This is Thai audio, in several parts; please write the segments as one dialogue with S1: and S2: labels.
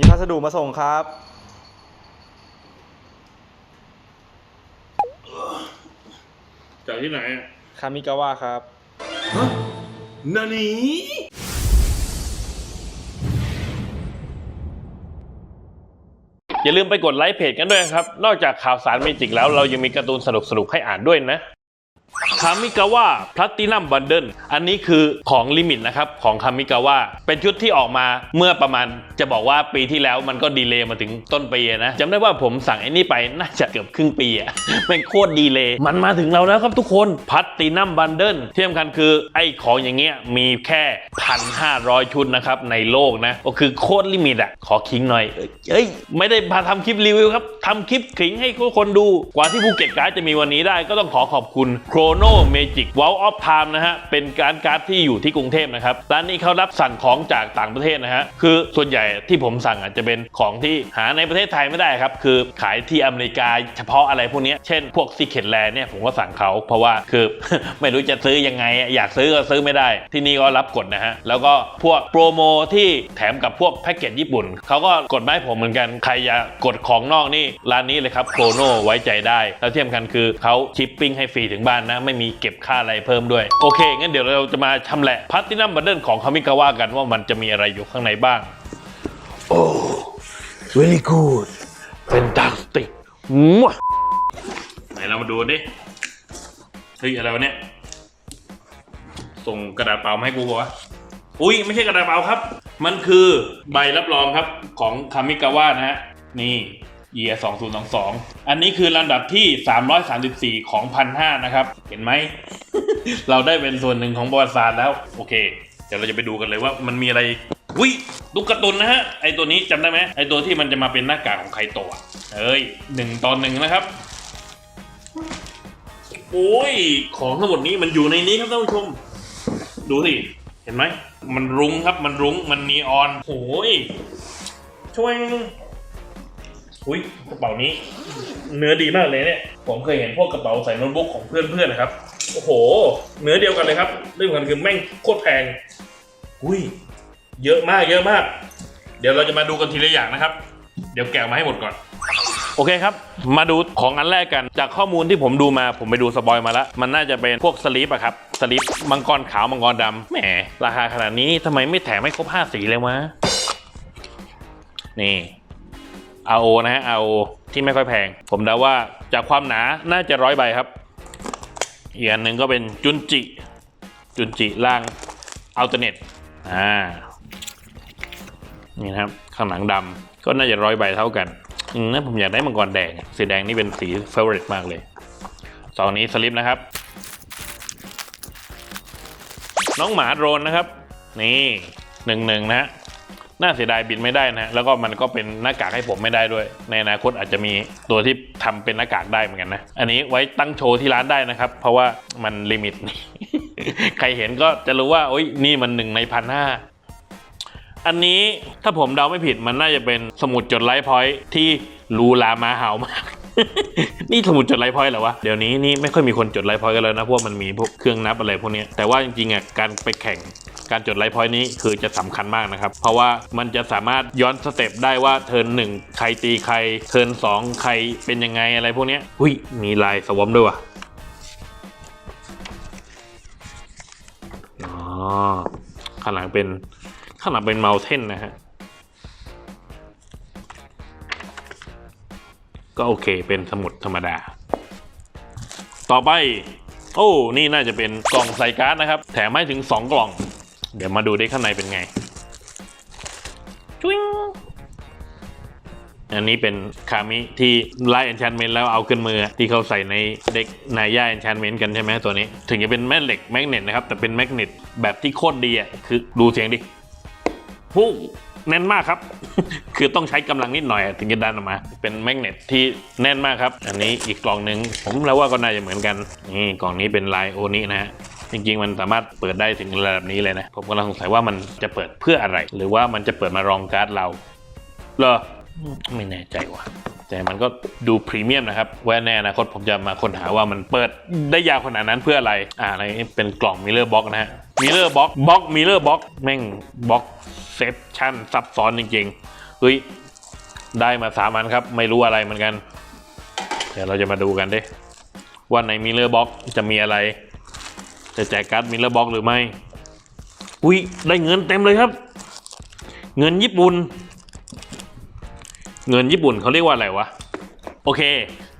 S1: มีพัสดุมาส่งครับ
S2: จากที่ไหนอะ
S1: คามิกาวะครับ
S2: นานีอย่าลืมไปกดไลค์เพจกันด้วยนะครับ นอกจากข่าวสารเมจิกแล้วเรายังมีการ์ตูนสนุกๆให้อ่านด้วยนะ คามิกาวะพลัตตินัมบันเดิลอันนี้คือของลิมิตนะครับของคามิกาวะเป็นชุดที่ออกมาเมื่อประมาณจะบอกว่าปีที่แล้วมันก็ดีเลย์มาถึงต้นปีนะจำได้ว่าผมสั่งไอ้นี่ไปน่าจะเกือบครึ่งปีอะเป็นโคตรดีเลย์มันมาถึงเราแล้วครับทุกคนพลัตตินัมบันเดิลที่สำคัญคือไอ้ของอย่างเงี้ยมีแค่พันห้าร้อยชุดนะครับในโลกนะก็คือโคตรลิมิตอะขอคิงหน่อยเอ้ยไม่ได้มาทำคลิปรีวิวครับทำคลิปขิงให้ทุกคนดูกว่าที่ภูเก็ตการ์ดจะมีวันนี้ได้ก็ต้องขอขอบคุณครู Chrono Magic w o l of Time นะฮะ เป็นการการ์ดที่อยู่ที่กรุงเทพนะครับ ร้านนี้เขารับสั่งของจากต่างประเทศนะฮะ คือส่วนใหญ่ที่ผมสั่งอาจจะเป็นของที่หาในประเทศไทยไม่ได้ครับ คือขายที่อเมริกาเฉพาะอะไรพวกนี้ เช่นพวก Secret Land เนี่ยผมก็สั่งเขาเพราะว่าคือ ไม่รู้จะซื้อยังไง อยากซื้อก็ซื้อไม่ได้ ที่นี่ก็รับกดนะฮะ แล้วก็พวกโปรโมที่แถมกับพวกแพ็กเกจญี่ปุ่นเขาก็กดมาให้ผมเหมือนกัน ใครอยากกดของนอกนี่ร้านนี้เลยครับโครโนไว้ใจได้ แล้วที่สำคัญคือเขาชิปปิ้งให้ฟรีถึงบ้านนะไม่มีเก็บค่าอะไรเพิ่มด้วย โอเคงั้นเดี๋ยวเราจะมาชำแหละพัตตินัมบันเดิลของคามิกาวะกันว่ามันจะมีอะไรอยู่ข้างในบ้าง โอ้ very good fantastic มั่วไหนเรามาดูดิเฮ้ยอะไรวะเนี่ย ส่งกระดาษเปล่ามาให้กูบอกว่าอุ้ยไม่ใช่กระดาษเปล่าครับ มันคือใบรับรองครับของคามิกาวะนะฮะ นี่ เยีย2022 อันนี้คือลำดับที่ 334 ของพันห้านะครับ เห็นไหม เราได้เป็นส่วนหนึ่งของประวัติศาสตร์แล้ว โอเค เดี๋ยวเราจะไปดูกันเลยว่ามันมีอะไรอุ้ยลูกกระตุนนะฮะ ไอตัวนี้จำได้ไหมไอตัวที่มันจะมาเป็นหน้ากากของไคโตะเอ้ยหนึ่งตอนหนึ่งนะครับ โอ้ย ของทั้งหมดนี้มันอยู่ในนี้ครับท่านผู้ชม ดูสิ เห็นไหม มันรุ้งครับ มันรุ้ง มันนีออนโอ้ยช่วย อุ้ยกระเป๋านี้ เนื้อดีมากเลยเนี่ย ผมเคยเห็นพวกกระเป๋าใส่โน้ตบุ๊กของเพื่อนๆนะครับ โอ้โห เนื้อเดียวกันเลยครับเรื่องสำคัญคือแม่งโคตรแพง อุ้ย เยอะมากเยอะมาก เดี๋ยวเราจะมาดูกันทีละอย่างนะครับ เดี๋ยวแกะมาให้หมดก่อนโอเคครับ มาดูของอันแรกกัน จากข้อมูลที่ผมดูมา ผมไปดูสปอยมาแล้ว มันน่าจะเป็นพวกสลิปอะครับ สลิปมังกรขาวมังกรดำ แหม ราคาขนาดนี้ทำไมไม่แถมให้ครบห้าสีเลยวะ นี่ RO นะฮะ RO ที่ไม่ค่อยแพง ผมเดาว่าจากความหนาน่าจะร้อยใบครับ อีกอันหนึ่งก็เป็นจุนจิ จุนจิล่างอัลเทอร์เนทอ่านี่นะครับข้างหลังดำก็น่าจะร้อยใบเท่ากันอืมนผมอยากได้มังกรแดง สีแดงนี่เป็นสีเฟเวอร์ตมากเลยสองนี้สลิปนะครับ น้องหมาโดรนนะครับ นี่หนึ่งหนึ่งนะฮะ น่าเสียดายบินไม่ได้นะ แล้วก็มันก็เป็นหน้ากากให้ผมไม่ได้ด้วย ในอนาคตอาจจะมีตัวที่ทำเป็นหน้ากากได้เหมือนกันนะ อันนี้ไว้ตั้งโชว์ที่ร้านได้นะครับ เพราะว่ามันลิมิต ใครเห็นก็จะรู้ว่าโอ้ยนี่มันหนึ่งในพันห้าอันนี้ถ้าผมเดาไม่ผิดมันน่าจะเป็นสมุดจดไลฟ์พอยท์ที่รูหรามาเห่ามาก นี่สมุดจดไลฟ์พอยต์เหรอวะ เดี๋ยวนี้นี่ไม่ค่อยมีคนจดไลฟ์พอยต์กันแล้วนะเพราะวกมันมีพวกเครื่องนับอะไรพวกนี้แต่ว่าจริงๆอะการไปแข่งการจดไลฟ์พอยต์นี้คือจะสำคัญมากนะครับ เพราะว่ามันจะสามารถย้อนสเต็ปได้ว่าเทิร์นหนึ่งใครตีใคร เทิร์นสองใครเป็นยังไงอะไรพวกนี้หุ้ยมีลายสวอมด้วยวะอ๋อข้างหลังเป็นข้างหลังเป็นเมาเทนนะฮะ ก็โอเคเป็นสมุดธรรมดา ต่อไป โอ้ นี่น่าจะเป็นกล่องใส่การ์ดนะครับ แถมให้ถึง 2 กล่อง เดี๋ยวมาดูได้ข้างในเป็นไงจุ๊งอันนี้เป็นคามิที่ไล่เอนช n นเมนแล้วเอาขึ้นมือที่เขาใส่ในเด็กนายย่าเอนช n นเมนกันใช่ไหมตัวนี้ ถึงจะเป็นแม่เหล็กแมกเนตนะครับ แต่เป็นแมกเนตแบบที่โคตรดีอะคือดูเสียงดิพุ่ แน่นมากครับ คือต้องใช้กำลังนิดหน่อยถึงจะดันออกมา เป็นแมกเนตที่แน่นมากครับ อันนี้อีกกล่องหนึ่งผมแล้วว่าก็น่าจะเหมือนกัน นี่กล่องนี้เป็นลายโอนี้นะฮะจริงๆ มันสามารถเปิดได้ถึงระดับนี้เลยนะ ผมกำลังสงสัยว่ามันจะเปิดเพื่ออะไร หรือว่ามันจะเปิดมารองการ์ดเราเหรอไม่แน่ใจว่ะแต่มันก็ดูพรีเมียมนะครับไว้ในอนาคตผมจะมาค้นหาว่ามันเปิดได้ยาวขนาดนั้นเพื่ออะไร อ่าอะไรนี้เป็นกล่องมิเลอร์บ็อกนะฮะมิเลอร์บ็อกบ็อกมิเลอร์บ็อกแม่งบ็อก เซปชั่นซับซ้อนจริงๆเฮ้ยได้มาสามอันครับ ไม่รู้อะไรเหมือนกัน เดี๋ยวเราจะมาดูกันดิว่าในมิเลอร์บ็อกจะมีอะไร จะแจกการ์ดมิเลอร์บ็อกหรือไม่อุ้ยได้เงินเต็มเลยครับ เงินญี่ปุ่น เงินญี่ปุ่นเขาเรียกว่าอะไรวะ โอเค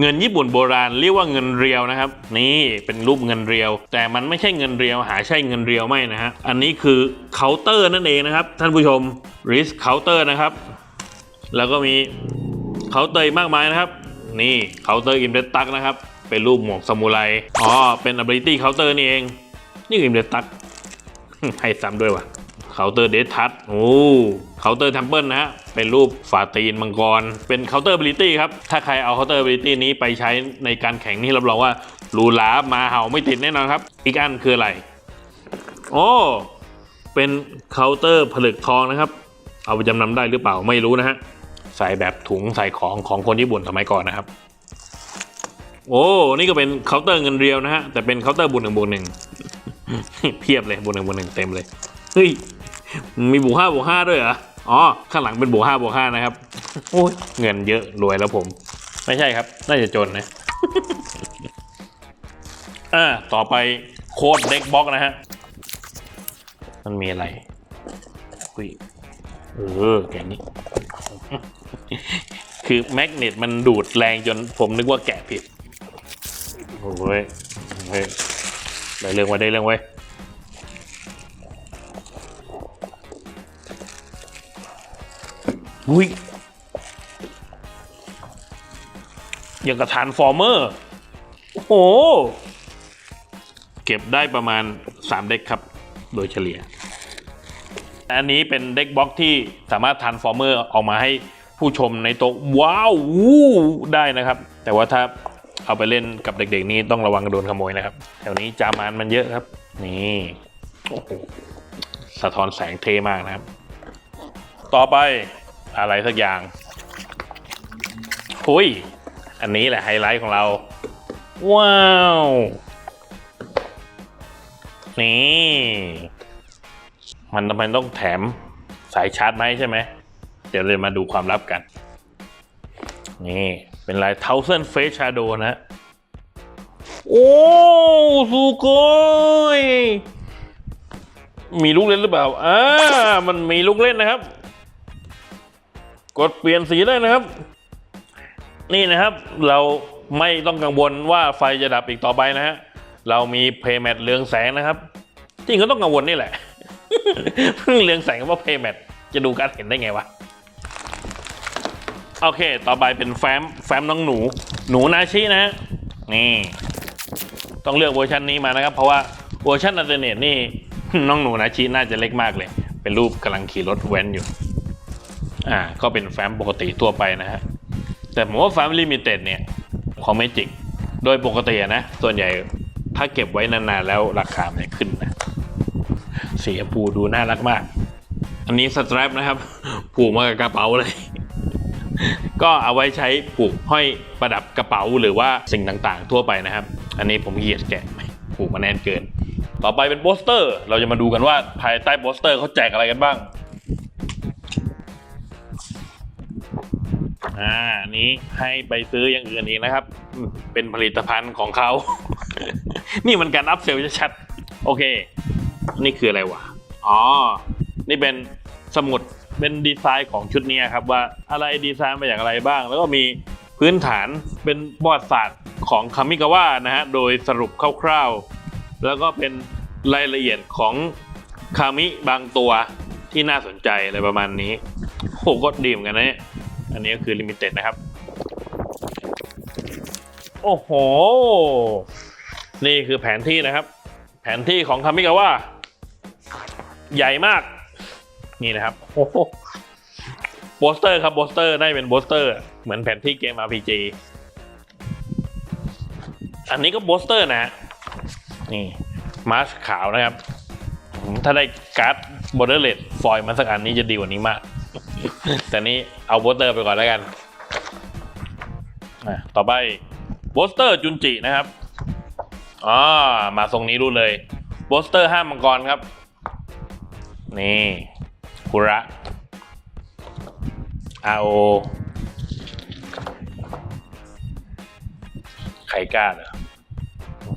S2: เงินญี่ปุ่นโบราณเรียกว่าเงินเรียวนะครับ นี่เป็นรูปเงินเรียว แต่มันไม่ใช่เงินเรียว หาใช่เงินเรียวไม่นะฮะอันนี้คือเคาน์เตอร์นั่นเองนะครับ ท่านผู้ชม risk counter นะครับ แล้วก็มีเคาน์เตอร์มากมายนะครับ นี่เคาน์เตอร์อิมเดตักนะครับเป็นรูปหมวกซามูไรอ๋อเป็น ability counter นี่เอง นี่ออิมเดตักให้ซ้ำด้วยว่ะ เคาน์เตอร์เดททัชโอ้เคาน์เตอร์เทมเพิลนะฮะ เป็นรูปฝาตีนมังกร เป็นเคาน์เตอร์ ability ครับ ถ้าใครเอาเคาน์เตอร์ ability นี้ไปใช้ในการแข่งนี่รับรองว่ารูหรามาเห่าไม่ติดแน่นอนครับ อีกอันคืออะไร โอ้ เป็นเคาน์เตอร์ผลึกทองนะครับ เอาไปจำนำได้หรือเปล่าไม่รู้นะฮะ ใส่แบบถุงใส่ของของคนญี่ปุ่นสมัยก่อนนะครับโอ้ นี่ก็เป็นเคาน์เตอร์เงินเรียวนะฮะ แต่เป็นเคาน์เตอร์บุญหนึ่งบุญหนึ่งเพียบเลยบุญหนึ่งบุญหนึ่งเต็มเลย เฮ้ย มีบวกห้าบวกห้าด้วยเหรอ อ๋อ ข้างหลังเป็นบวกห้าบวกห้านะครับ โอ้ยเงินเยอะรวยแล้วผม ไม่ใช่ครับ น่าจะจนนะอ่าต่อไปโค้ดเด็กบ็อกนะฮะ มันมีอะไรคุยเออแกะนี้ คือแมกเนตมันดูดแรงจนผมนึกว่าแกะผิด โอ้ยเฮ้ยได้เรื่องไว้ได้เรื่องไว้ อุ้ยอย่างกับทานฟอร์เมอร์ โอ้โห เก็บได้ประมาณ 3 เด็กครับ โดยเฉลี่ย อันนี้เป็นเด็กบล็อกที่สามารถทานฟอร์เมอร์ออกมาให้ผู้ชมในโต๊ะว้าววู้ได้นะครับ แต่ว่าถ้าเอาไปเล่นกับเด็กๆ นี้ต้องระวังโดนขโมยนะครับ แถวนี้จามานมันเยอะครับ นี่โอ้โหสะท้อนแสงเทมากนะครับ ต่อไป อะไรสักอย่างหุยอันนี้แหละไฮไลท์ของเรา ว้าว นี่ มันทำไมต้องแถมสายชาร์จไหมใช่ไหม เดี๋ยวเลยมาดูความลับกัน นี่ เป็นลาย Thousand Face Shadow นะโอ้สุโกยมีลูกเล่นหรือเปล่า อ่า มันมีลูกเล่นนะครับ กดเปลี่ยนสีได้นะครับ นี่นะครับเราไม่ต้องกังวลว่าไฟจะดับอีกต่อไปนะฮะเรามีเพย์แมทเรืองแสงนะครับจริงก็ต้องกังวลนี่แหละเพิ่งเรืองแสงว่าเพย์แมทจะดูการดเห็นได้ไงวะโอเค ต่อไปเป็นแฟ้มแฟ้มน้องหนู หนูนาชินะฮะนี่ ต้องเลือกเวอร์ชันนี้มานะครับ เพราะว่าเวอร์ชันอัลเทอร์เนทนี่น้องหนูนาชิน่าจะเล็กมากเลย เป็นรูปกำลังขี่รถแว้นอยู่ อ่าก็เป็นแฟ้มปกติทั่วไปนะฮะ แต่ผมว่าแฟ้มลิมิเต็ดเนี่ย ของเมจิก โดยปกตินะ ส่วนใหญ่ถ้าเก็บไว้นานๆ แล้วราคามันขึ้นนะสีชมพูดูน่ารักมาก อันนี้สตรปนะครับ ผูกมากับกระเป๋าเลย ก็เอาไว้ใช้ผูกห้อยประดับกระเป๋าหรือว่าสิ่งต่างๆ ทั่วไปนะครับ อันนี้ผมเหยียดแกะผูกมาแน่นเกิน ต่อไปเป็นโปสเตอร์ เราจะมาดูกันว่าภายใต้โปสเตอร์เขาแจกอะไรกันบ้าง อ่าอันนี้ให้ไปซื้ออย่างอื่นอีกนะครับ เป็นผลิตภัณฑ์ของเขา นี่มันการอัพเซลชัดๆ โอเค นี่คืออะไรวะ อ๋อ นี่เป็นสมุด เป็นดีไซน์ของชุดนี้ครับว่าอะไรดีไซน์มาจากอะไรบ้าง แล้วก็มีพื้นฐานเป็นบอร์ดศาสตร์ของคามิกาวะนะฮะ โดยสรุปคร่าวๆ แล้วก็เป็นรายละเอียดของคามิบางตัวที่น่าสนใจอะไรประมาณนี้โหก็ดีเหมือนกันนะเนี่ย อันนี้ก็คือลิมิเต็ดนะครับ โอ้โห นี่คือแผนที่นะครับ แผนที่ของคามิกาวะใหญ่มาก นี่นะครับโอ้โหโปสเตอร์ครับโปสเตอร์ได้เป็นโปสเตอร์ เหมือนแผนที่เกม RPG อันนี้ก็โปสเตอร์นะฮะนี่มาร์ชขาวนะครับ ถ้าได้การ์ดบอร์เดอร์เลดฟอยล์มาสักอันนี้จะดีกว่านี้มาก แต่นี่เอาโปสเตอร์ไปก่อนแล้วกันต่อไปโปสเตอร์จุนจินะครับอ่ามาทรงนี้รู้เลยโปสเตอร์ห้ามมังกรครับ นี่คุระ RO ไข่ก้าเหรอ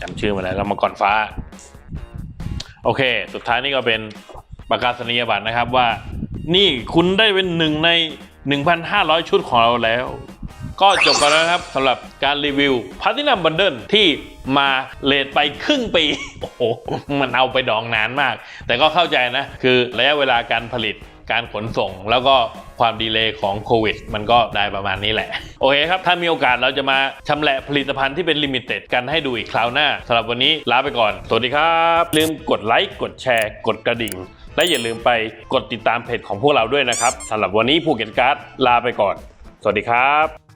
S2: จำชื่อมาแล้วแล้วมังกรฟ้า โอเค สุดท้ายนี่ก็เป็นประกาศนียบัตรนะครับว่า นี่คุณได้เป็นหนึ่งใน 1,500 ชุดของเราแล้ว ก็จบกันแล้วนะครับสำหรับการรีวิวพ l a ตินัมบันเดิลที่มาเลทไปครึ่งปี โอ้โห มันเอาไปดองนานมาก แต่ก็เข้าใจนะ คือระยะเวลาการผลิตการขนส่งแล้วก็ความดีเลย์ของโควิด มันก็ได้ประมาณนี้แหละ โอเคครับ ถ้ามีโอกาสเราจะมาชำแหละผลิตภัณฑ์ที่เป็นลิมิเต็ดกันให้ดูอีกคราวหน้าสำหรับวันนี้ลาไปก่อน สวัสดีครับ ลืมกดไลค์กดแชร์ กดกระดิ่ง และอย่าลืมไปกดติดตามเพจของพวกเราด้วยนะครับสำหรับวันนี้ภูเก็ตการ์ดลาไปก่อน สวัสดีครับ